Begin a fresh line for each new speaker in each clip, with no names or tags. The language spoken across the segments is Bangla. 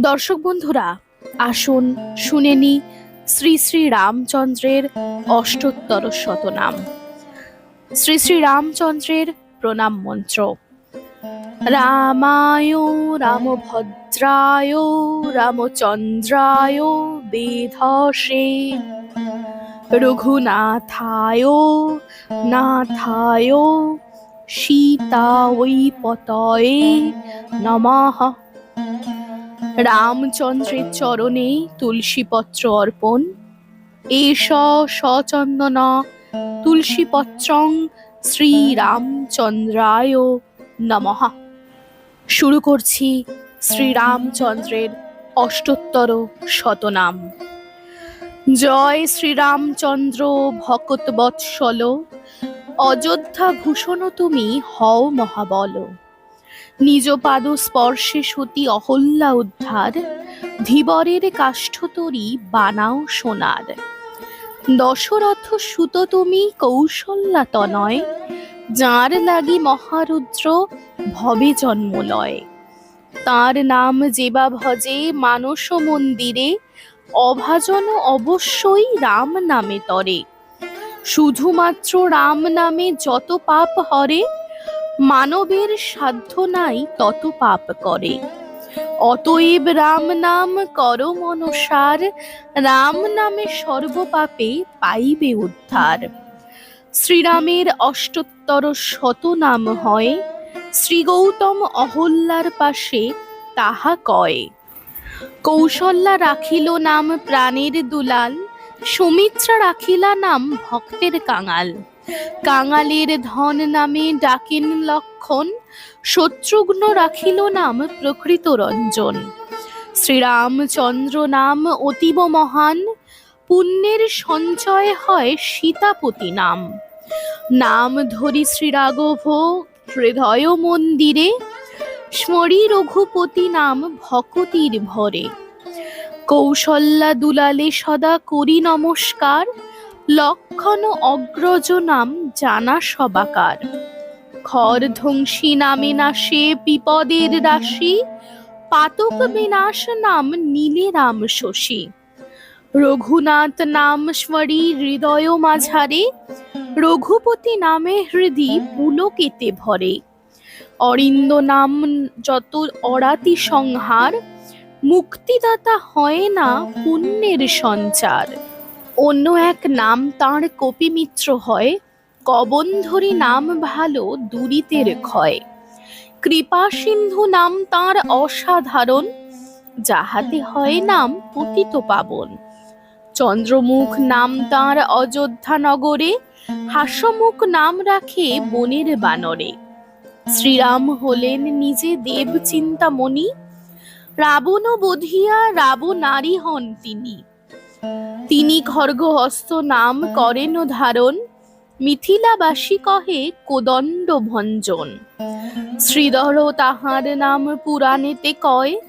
দর্শক বন্ধুরা, আসুন শুনে নি শ্রী শ্রী রামচন্দ্রের অষ্টোত্তর শতনাম। শ্রী শ্রী রামচন্দ্রের প্রণাম মন্ত্র। রামায় রামভদ্রায় রামচন্দ্রায় বেধসে। রঘুনাথায় নাথায় সীতা পতয়ে নমঃ রামচন্দ্রের চরণে তুলসীপত্র অর্পণ। এষ সচন্দন তুলসীপত্রং শ্রীরামচন্দ্রায় নমঃ। শুরু করছি শ্রীরামচন্দ্রের অষ্টোত্তর শতনাম। জয় শ্রীরামচন্দ্র ভকতবৎসল। অযোধ্যা ভূষণ তুমি হও মহাবল। নিজ পাদ স্পর্শে সতী অহল্যা উদ্ধার, ধীবরের কাষ্ঠতরী বানাও সোনার। দশরথ সুত তুমি কৌশল্যা তনয় যাঁর লাগি মহারুদ্র ভবে জন্ম জন্মলয়। তার নাম যেবা ভজে মানস মন্দিরে, অভাজন অবশ্যই রাম নামে তরে। শুধুমাত্র রাম নামে যত পাপ হরে মানবের সাধ্য নাই তত পাপ করে। অতএব রাম নাম কর মনসার, রাম নামে সর্বপাপে পাইবে উদ্ধার। শ্রীরামের অষ্টোত্তর শত নাম হয়, শ্রী গৌতম অহল্যার পাশে তাহা কয়। কৌশল্যা রাখিল নাম প্রাণের দুলাল, সুমিত্রা রাখিলা নাম ভক্তের কাঙাল। কাঙালের ধন নামে ডাকিন লক্ষণ, শত্রুঘ্ন রাখিল নাম প্রকৃত রঞ্জন। শ্রীরামচন্দ্র নাম অতীব মহান, পুণ্যের সঞ্চয় হয় সীতাপতি নাম। নাম ধরি শ্রীরাঘব, হৃদয় মন্দিরে, স্মরি রঘুপতি নাম ভকতির ভরে। কৌশল্যা দুলালে সদা করি নমস্কার লক্ষণ অগ্রজ নাম জানা সবাকার। খর ধ্বংসী নামে নাশে বিপদের রাশি পাতক বিনাশ নাম নীলে রাম শশী। রঘুনাথ নাম স্মরি হৃদয় মাঝারে, রঘুপতি নামে হৃদি পুলকেতে ভরে। অরিন্দ নাম যত অরাতি সংহার, মুক্তিদাতা হয় না পুণ্যের সঞ্চার। অন্য এক নাম তাঁর কপিমিত্র হয়, কবন্ধরী নাম ভালো দুরিতের ক্ষয়। কৃপা সিন্ধু নাম তাঁর অসাধারণ, যাহাতে হয় নাম পতিত পাবন। চন্দ্রমুখ নাম তাঁর অযোধ্যা নগরে, হাস্যমুখ নাম রাখে বনের বানরে। শ্রীরাম হলেন নিজে দেব চিন্তামণি রাবণ বধিয়া রাব নারী হন তিনি। তিনি খর্গহস্ত নাম করেন ধারণ, মিথিলাবাসী কহে কোদণ্ড ভঞ্জন। শ্রীধর তাহার নাম পুরাণেতে কয়,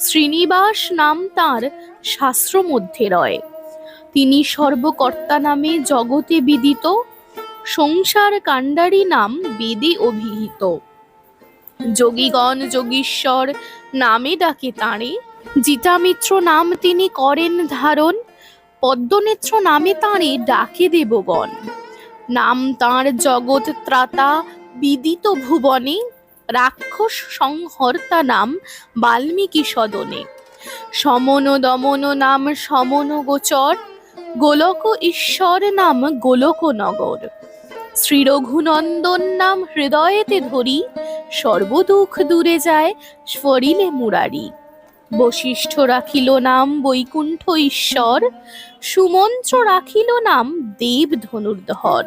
শ্রীনিবাস নাম তার শাস্ত্র মধ্যে রয়। তিনি সর্বকর্তা নামে জগতে বিদিত, সংসার কাণ্ডারী নাম বেদে অভিহিত। যোগীগণ যোগীশ্বর নামে ডাকে তাঁরে, জিতামিত্র নাম তিনি করেন ধারণ পদ্মনেত্র নামে তাঁরে ডাকে দেবগণ। নাম তাঁর জগৎ ত্রাতা, বিদিত ভুবনে, রাক্ষস সংহর্তা নাম বাল্মীকি সদনে। সমন দমন নাম সমন গোচর, গোলক ঈশ্বর নাম গোলক নগর। শ্রী রঘুনন্দন নাম হৃদয়েতে ধরি, সর্বদুঃখ দূরে যায় স্বরিলে মুরারি। বশিষ্ঠ রাখিল নাম বৈকুণ্ঠ ঈশ্বর, সুমন্ত্র রাখিল নাম দেব ধনুর্ধর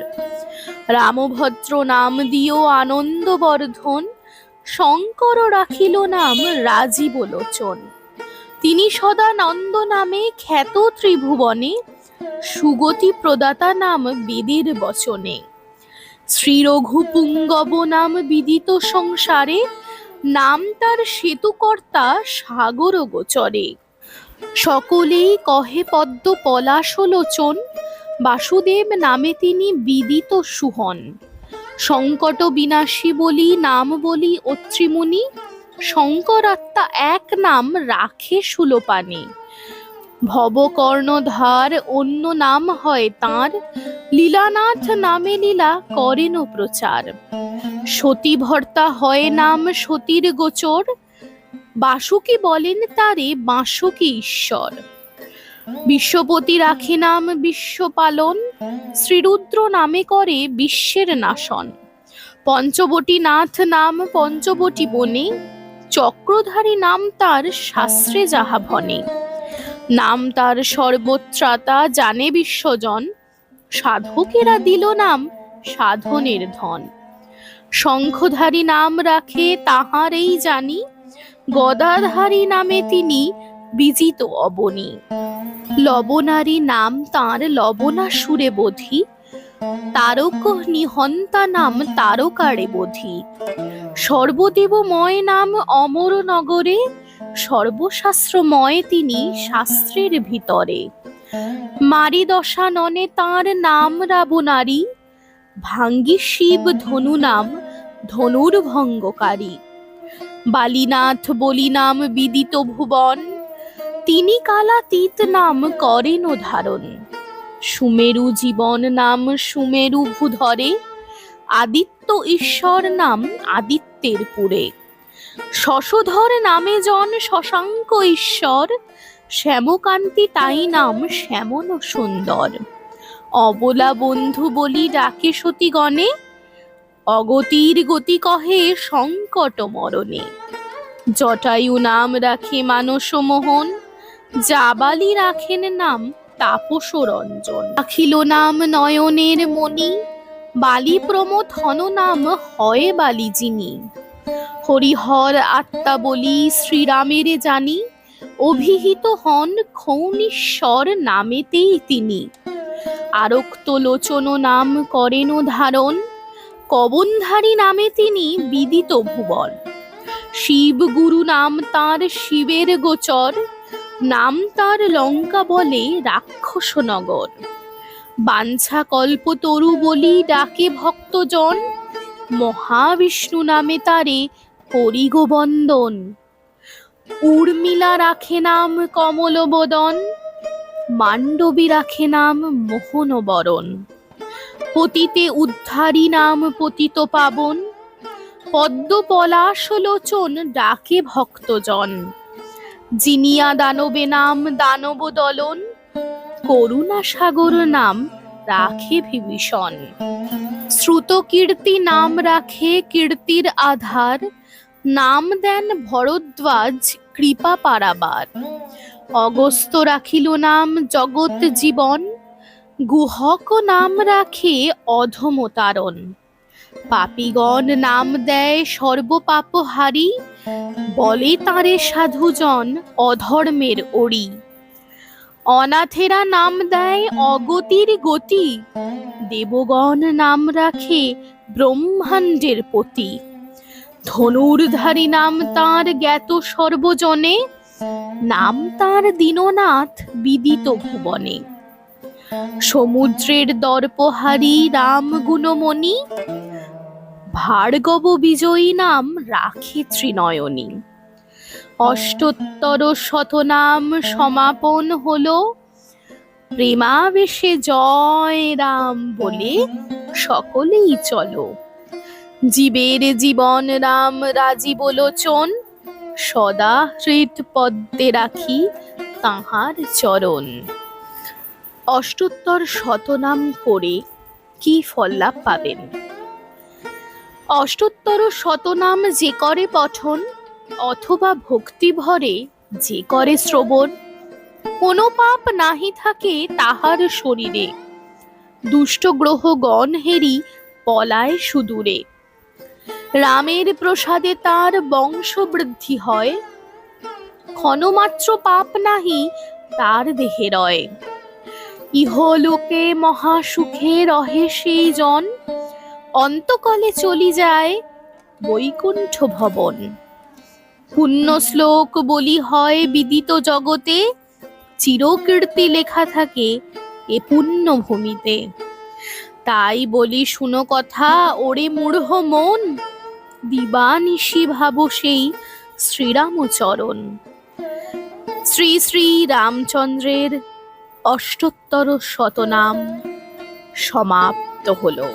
রামভদ্র নাম দিও আনন্দ বর্ধন শঙ্কর রাখিল নাম রাজীব লোচন তিনি সদা নন্দ নামে খ্যাত ত্রিভুবনে, সুগতি প্রদাতা নাম বেদের বচনে। শ্রী রঘুপুঙ্গব নাম বিদিত সংসারে নাম তার সেতুকর্তা সাগর গোচরে সকলেই কহে পদ্ম পলাশ লোচন বাসুদেব নামে তিনি বিদিত সুহন। সংকট বিনাশী বলি নাম বলি অত্রিমুনি শঙ্কর আত্মা এক নাম রাখে সুলোপানে। ভবকর্ণধার অন্য নাম হয় তার, লীলানাথ নামে লীলা করেন প্রচার। সতী ভর্তা হয় নাম সতীর গোচর। বাসুকি বলেন তারে বাঁশকি ঈশ্বর। বিশ্বপতি রাখে নাম বিশ্বপালন, শ্রীরুদ্র নামে করে বিশ্বের নাশন। পঞ্চবটী নাথ নাম পঞ্চবটী বনে, চক্রধারী নাম তার শাস্ত্রে যাহা ভনে। নাম তার সর্বত্রাতা জানে বিশ্বজন, সাধকেরা দিল নাম সাধনের ধন। শঙ্খধারী নাম রাখে তাহারেই জানি, গদাধারী নামে তিনি বিজিত অবনী। লবণারী নাম তাঁর লবণা সুরে বোধি, তারক নিহন্তা নাম তারকারে বোধি। সর্বদেবময় নাম অমর নগরে সর্বশাস্ত্রময় তিনি শাস্ত্রের ভিতরে। মারি দশাননে তাঁর নাম রাবণারী ভাঙ্গি শিব ধনু নাম ধনুর ভঙ্গকারী বালিনাথ বলি নাম বিদিত ভুবন তিনি কালাতীত নাম করেন ধারণ। সুমেরু জীবন নাম সুমেরু ভূধরে আদিত্য ঈশ্বর নাম আদিত্যের পুরে। শশধর নামে জন শশাঙ্ক ঈশ্বর শ্যামকান্তি তাই নাম শ্যামন সুন্দর। অবলা বন্ধু বলি ডাকে সতীগণে, অগতির গতি কহে সংকট মরণে। জটায়ু নাম রাখে মানস মোহন, জাবালি রাখেন নাম তাপস রঞ্জন। রাখিল নাম নয়নের মণি বালি প্রমোদ হন নাম হয় বালি যিনি হরিহর আত্মা বলি শ্রীরামের জানি, অভিহিত হন খৌনীশ্বর নামেতেই তিনি। আরক্ত লোচন নাম করেন ধারণ, কবনধারী নামে তিনি বিদিত ভুবন শিব গুরু নাম তার শিবের গোচর, নাম তার লঙ্কা বলে রাক্ষস নগর বাঞ্ছা কল্প তরু বলি ডাকে ভক্তজন, মহাবিষ্ণু নামে তারে করি গোবন্দন উর্মিলা রাখে নাম কমল মান্ডবী রাখে নাম মোহন বরণ পতিতে উদ্ধারী নাম পতিত পাবন। পদ্ম পলাশ লোচন ডাকে ভক্তজন। জিনিয়া দানবে নাম দানব দলন। করুণা সাগর নাম রাখে বিভীষণ। শ্রুত কীর্তি নাম রাখে কীর্তির আধার। নাম দেন ভরদ্বাজ কৃপা পারাবার। অগস্ত রাখিল নাম জগৎ জীবন, গুহক নাম রাখে অধমতারণ পাপিগণ নাম দেয় সর্বপাপহারী, বলে তারে সাধুজন অধর্মের ওড়ি। অনাথেরা নাম দেয় অগতির গতি, দেবগণ নাম রাখে ব্রহ্মাণ্ডের পতি। ধনুর্ধারী নাম তার জ্ঞাত সর্বজনে নাম তার দীননাথ বিদিত ভুবনে। সমুদ্রের দর্পহারী রাম গুণমণি, ভার্গব বিজয়ী নাম রাখে ত্রিনয়নী। অষ্টোত্তর শতনাম সমাপন হলো, প্রেমাবেশে জয় রাম বলে সকলেই চলো। জীবের জীবন রাম রাজীব লোচন সদা হৃদ পদ্মে রাখি তাহার চরণ। অষ্টোত্তর শতনাম করে কি ফল লাভ পাবেন? অষ্টোত্তর শতনাম যে করে পঠন, অথবা ভক্তি ভরে যে করে শ্রবণ, কোনো পাপ নাহি থাকে তাহার শরীরে। দুষ্ট গ্রহ গণ হেরি পলায় সুদূরে। রামের প্রসাদে তার বংশ বৃদ্ধি হয়। ক্ষণমাত্র পাপ নাহি, তার দেহে রয়। ইহলোকে মহাসুখে রহে সেই জন অন্তকলে চলি যায় বৈকুণ্ঠ ভবন পুণ্য শ্লোক বলি হয় বিদিত জগতে, চিরকীর্তি লেখা থাকে এ পুণ্য ভূমিতে তাই বলি, শুনো কথা, ওরে মূঢ় মন দিবানিশি ভাব সেই শ্রীরামচরণ। শ্রী শ্রী রামচন্দ্রের অষ্টোত্তর শতনাম সমাপ্ত হলো।